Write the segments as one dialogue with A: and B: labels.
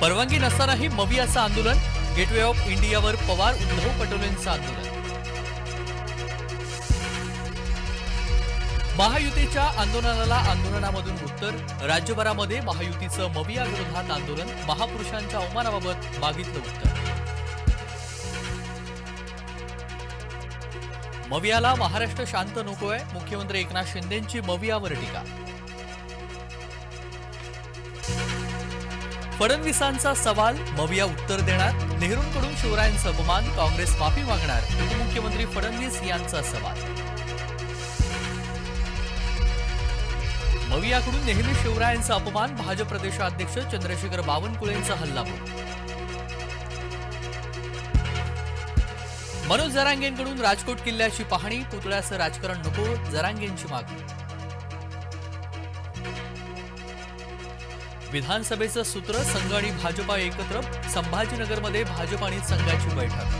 A: परवानगी नसतानाही मवियाचं आंदोलन गेटवे ऑफ इंडियावर पवार उद्धव पटोलेंचं आंदोलन. महायुतीच्या आंदोलनाला आंदोलनामधून उत्तर राज्यभरामध्ये महायुतीचं मविया विरोधात आंदोलन महापुरुषांच्या अवमानाबाबत मागितलं उत्तर. मवियाला महाराष्ट्र शांत नकोय मुख्यमंत्री एकनाथ शिंदेंची मवियावर टीका. फडणवीसांचा सवाल मविया उत्तर देणार. नेहरूंकडून शिवरायांचा अपमान काँग्रेस माफी मागणार. उपमुख्यमंत्री फडणवीस यांचा सवाल. मवियाकडून नेहमी शिवरायांचा अपमान भाजप प्रदेशाध्यक्ष चंद्रशेखर बावनकुळेंचा हल्लाबोल मनोज जरांगेंकडून राजकोट किल्ल्याची पाहणी पुतळ्याचं राजकारण नको जरांगेंची मागणी. विधानसभेचं सूत्र संघ आणि भाजपा एकत्र संभाजीनगरमध्ये भाजप आणि संघाची बैठक.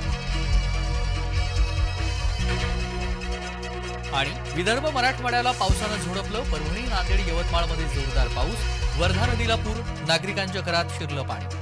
A: आणि विदर्भ मराठवाड्याला पावसानं झोडपलं परभणी नांदेड यवतमाळमध्ये जोरदार पाऊस वर्धा नदीला पूर नागरिकांच्या घरात शिरलं पाणी.